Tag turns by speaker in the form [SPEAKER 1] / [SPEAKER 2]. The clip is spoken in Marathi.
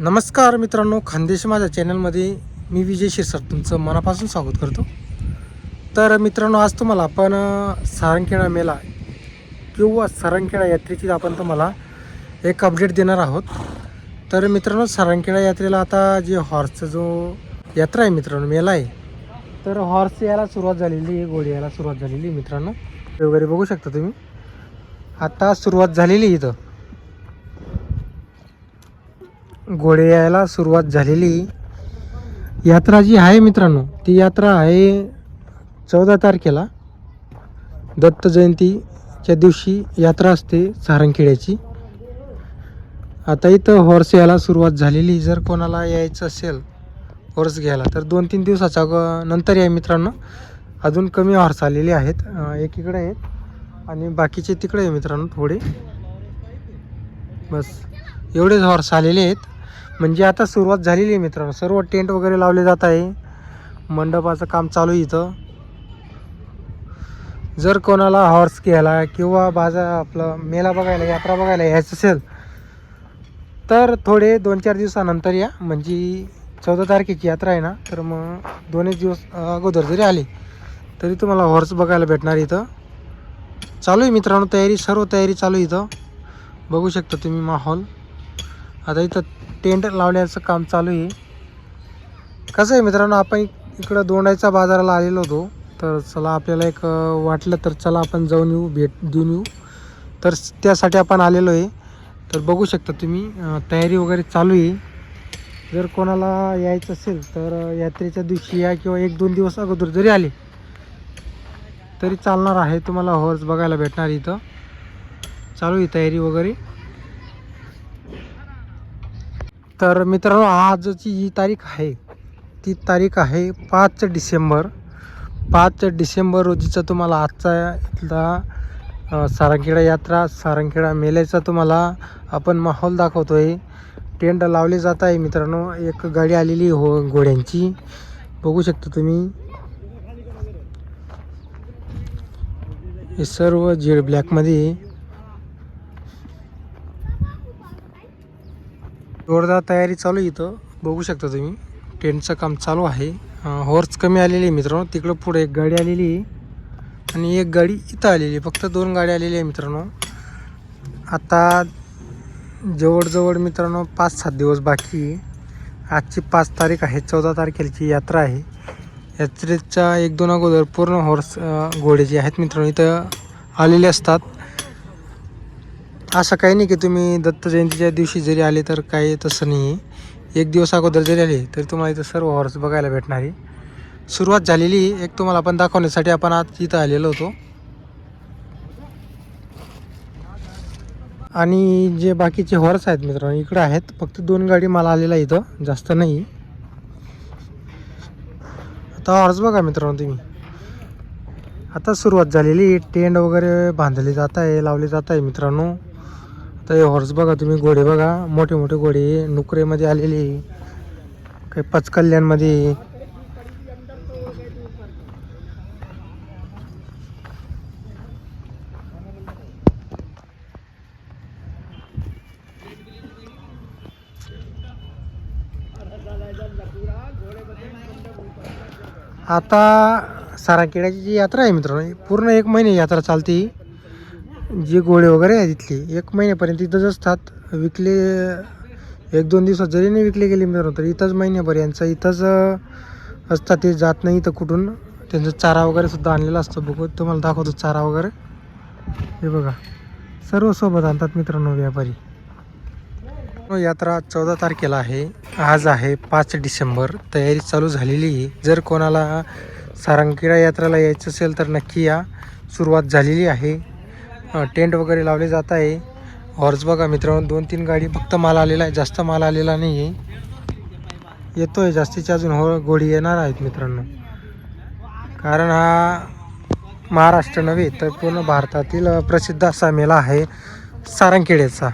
[SPEAKER 1] नमस्कार मित्रांनो खानदेश माझ्या चॅनलमध्ये मी विजय शिरसर तुमचं मनापासून स्वागत करतो. तर मित्रांनो आज तुम्हाला आपण सारंगखेडा मेला किंवा सारंगखेडा यात्रेची आपण तुम्हाला एक अपडेट देणार आहोत. तर मित्रांनो सारंगखेडा यात्रेला आता जे हॉर्सचा जो यात्रा आहे मित्रांनो मेला आहे. तर हॉर्स यायला सुरुवात झालेली आहे घोडी यायला सुरुवात झालेली आहे मित्रांनो. वगैरे बघू शकता तुम्ही. आता सुरुवात झालेली आहे इथं. घोडे यायला सुरुवात झालेली. यात्रा जी आहे मित्रांनो ती यात्रा आहे चौदा तारखेला. दत्त जयंतीच्या दिवशी यात्रा असते सारंगखेड्याची. आता इथं हॉर्स यायला सुरुवात झालेली. जर कोणाला यायचं असेल हॉर्स घ्यायला तर दोन तीन दिवसाच्या अगो- नंतर या मित्रांनो. अजून कमी हॉर्स आलेले आहेत. एक इकडे आहेत आणि बाकीचे तिकडे आहे मित्रांनो थोडे. बस एवढेच हॉर्स आलेले आहेत. म्हणजे आता सुरुवात झालेली आहे मित्रांनो. सर्व टेंट वगैरे लावले जात आहे. मंडपाचं काम चालू आहे इथं. जर कोणाला हॉर्स घ्यायला किंवा बाजा आपलं मेला बघायला यात्रा बघायला यायचं असेल तर थोडे दोन चार दिवसानंतर या. म्हणजे चौदा तारखेची यात्रा आहे ना तर मग दोन एक दिवस अगोदर जरी आले तरी तुम्हाला हॉर्स बघायला भेटणार इथं. चालू आहे मित्रांनो तयारी सर्व तयारी चालू आहे इथं. बघू शकता तुम्ही माहोल आता इथं टेंट लावण्याचं काम चालू आहे. कसं आहे मित्रांनो आपण इकडं दोंडायचा बाजाराला आलेलो होतो. तर चला आपल्याला एक वाटलं तर चला आपण जाऊन येऊ भेट देऊन येऊ. तर त्यासाठी आपण आलेलो आहे. तर बघू शकता तुम्ही तयारी वगैरे चालू आहे. जर कोणाला यायचं असेल तर यात्रेच्या दिवशी या किंवा एक दोन दिवस अगोदर जरी आले तरी चालणार आहे. तुम्हाला हॉर्स बघायला भेटणार इथं. चालू आहे तयारी वगैरे. तर मित्रांनो आजची जी तारीख आहे ती तारीख आहे पाच डिसेंबर. पाच डिसेंबर रोजीचा तुम्हाला आजचा इथला सारंगखेडा यात्रा सारंगखेडा मेल्याचा तुम्हाला आपण माहोल दाखवतो आहे टेंट लावले जात आहे मित्रांनो एक गाडी आलेली हो घोड्यांची. बघू शकता तुम्ही. हे सर्व जेड ब्लॅकमध्ये जोरदार तयारी चालू आहे इथं. बघू शकता तुम्ही. टेंटचं काम चालू आहे. हॉर्स कमी आलेली आहे मित्रांनो. तिकडं पुढे एक गाडी आलेली आहे. आणि एक गाडी इथं आलेली आहे. फक्त दोन गाडी आलेल्या आहे मित्रांनो. आता जवळजवळ मित्रांनो पाच सात दिवस बाकी आहे. आजची पाच तारीख आहे. चौदा तारखेची यात्रा आहे. यात्रेच्या एक दोन अगोदर पूर्ण हॉर्स घोडे जे आहेत मित्रांनो इथं आलेले असतात. असं काही नाही की तुम्ही दत्त जयंतीच्या दिवशी जरी आले तर काही तसं नाही आहे एक दिवस अगोदर जरी आले तरी तुम्हाला इथं सर्व हॉर्स बघायला भेटणार आहे. सुरुवात झालेली एक तुम्हाला आपण दाखवण्यासाठी आपण आज इथं आलेलो होतो. आणि जे बाकीचे हॉर्स आहेत मित्रांनो इकडं आहेत. फक्त दोन गाडी मला आलेला इथं. जास्त नाही. आता हॉर्स बघा मित्रांनो तुम्ही. आता सुरुवात झालेली टेंट वगैरे बांधले जात आहे लावले जात आहे मित्रांनो. तर हे हॉर्स बघा तुम्ही घोडे बघा. मोठे मोठे घोडे नुकरेमध्ये आलेले. काही पचकल्याणमध्ये आता साराखेड्याची जी यात्रा आहे मित्रांनो पूर्ण एक महिने यात्रा चालते. जे गोळे वगैरे आहे तिथले एक महिन्यापर्यंत इथंच असतात. विकले एक दोन दिवसात जरी नाही विकले गेले मित्रांनो तर इथंच महिन्याभर यांचं इथंच असतात ते जात नाही इथं कुठून. त्यांचा चारा वगैरे सुद्धा आणलेला असतो बघू. तुम्हाला दाखवतो चारा वगैरे. हे बघा. सर्व सोबत आणतात मित्रांनो व्यापारी. यात्रा चौदा तारखेला आहे. आज आहे पाच डिसेंबर. तयारी चालू झालेली आहे. जर कोणाला सारंगखेडा यात्रेला यायचं असेल तर नक्की या. सुरुवात झालेली आहे. टेंट वगैरे लावले जात आहे. हॉर्स बघा मित्रांनो दोन तीन गाडी फक्त माल आलेला आहे जास्त माल आलेला नाही आहे येतो आहे जास्तीच्या अजून हो गोडी येणार आहेत मित्रांनो. कारण हा महाराष्ट्र नव्हे तर पूर्ण भारतातील प्रसिद्ध असा मेला आहे सारंगखेड्याचा